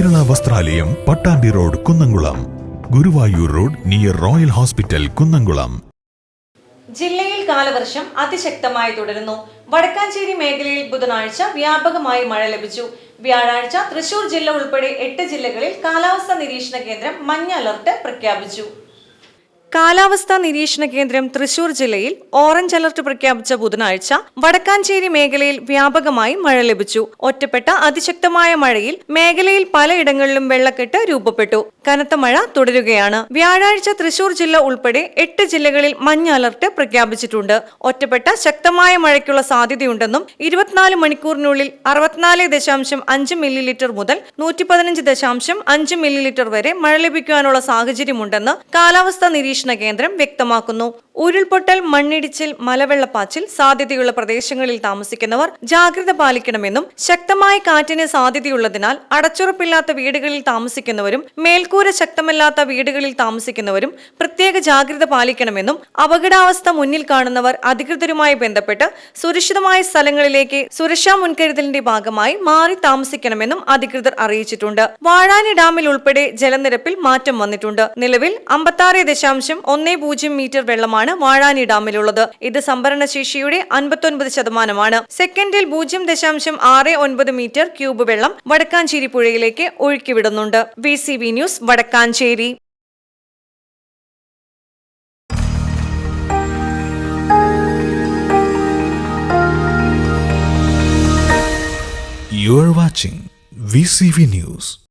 വസ്ത്രാലയം Pattambi road Kunnamkulam. Guruvayur road near royal hospital Kunnamkulam. ജില്ലയിൽ കാലവർഷം അതിശക്തമായി തുടരുന്നു. വടക്കാഞ്ചേരി മേഖലയിൽ ബുധനാഴ്ച വ്യാപകമായി മഴ ലഭിച്ചു. വ്യാഴാഴ്ച തൃശൂർ ജില്ല ഉൾപ്പെടെ എട്ട് ജില്ലകളിൽ കാലാവസ്ഥാ നിരീക്ഷണ കേന്ദ്രം മഞ്ഞ അലർട്ട് പ്രഖ്യാപിച്ചു. കാലാവസ്ഥാ നിരീക്ഷണ കേന്ദ്രം തൃശൂർ ജില്ലയിൽ ഓറഞ്ച് അലർട്ട് പ്രഖ്യാപിച്ച ബുധനാഴ്ച വടക്കാഞ്ചേരി മേഖലയിൽ വ്യാപകമായി മഴ ലഭിച്ചു. ഒറ്റപ്പെട്ട അതിശക്തമായ മഴയിൽ മേഖലയിൽ പലയിടങ്ങളിലും വെള്ളക്കെട്ട് രൂപപ്പെട്ടു. കനത്ത മഴ തുടരുകയാണ്. വ്യാഴാഴ്ച തൃശൂർ ജില്ല ഉൾപ്പെടെ എട്ട് ജില്ലകളിൽ മഞ്ഞ അലർട്ട് പ്രഖ്യാപിച്ചിട്ടുണ്ട്. ഒറ്റപ്പെട്ട ശക്തമായ മഴയ്ക്കുള്ള സാധ്യതയുണ്ടെന്നും ഇരുപത്തിനാല് മണിക്കൂറിനുള്ളിൽ അറുപത്തിനാല് ദശാംശം അഞ്ച് മില്ലി ലിറ്റർ മുതൽ നൂറ്റി പതിനഞ്ച് ദശാംശം അഞ്ച് മില്ലി ലിറ്റർ വരെ മഴ ലഭിക്കാനുള്ള സാഹചര്യമുണ്ടെന്ന് കാലാവസ്ഥാ നിരീക്ഷണ കേന്ദ്രം വ്യക്തമാക്കുന്നു. ഉരുൾപൊട്ടൽ മണ്ണിടിച്ചിൽ മലവെള്ളപ്പാച്ചിൽ സാധ്യതയുള്ള പ്രദേശങ്ങളിൽ താമസിക്കുന്നവർ ജാഗ്രത പാലിക്കണമെന്നും ശക്തമായ കാറ്റിന് സാധ്യതയുള്ളതിനാൽ അടച്ചുറപ്പില്ലാത്ത വീടുകളിൽ താമസിക്കുന്നവരും മേൽക്കൂര ശക്തമല്ലാത്ത വീടുകളിൽ താമസിക്കുന്നവരും പ്രത്യേക ജാഗ്രത പാലിക്കണമെന്നും അപകടാവസ്ഥ മുന്നിൽ കാണുന്നവർ അധികൃതരുമായി ബന്ധപ്പെട്ട് സുരക്ഷിതമായ സ്ഥലങ്ങളിലേക്ക് സുരക്ഷാ മുൻകരുതലിന്റെ ഭാഗമായി മാറി താമസിക്കണമെന്നും അധികൃതർ അറിയിച്ചിട്ടുണ്ട്. വാഴാനി ഡാമിൽ ഉൾപ്പെടെ ജലനിരപ്പിൽ മാറ്റം വന്നിട്ടുണ്ട്. നിലവിൽ അമ്പത്താറ് ദശാംശം ഒന്നേ പൂജ്യം മീറ്റർ വെള്ളമാണ് വാഴാനി ഡാമിലുള്ളത്. ഇത് സംഭരണശേഷിയുടെ അൻപത്തൊൻപത് ശതമാനമാണ്. സെക്കൻഡിൽ പൂജ്യം ദശാംശം ആറ് ഒൻപത് മീറ്റർ ക്യൂബ് വെള്ളം വടക്കാഞ്ചേരി പുഴയിലേക്ക് ഒഴുക്കിവിടുന്നുണ്ട്. V C B news Vadakkanchery. You are watching VCV News.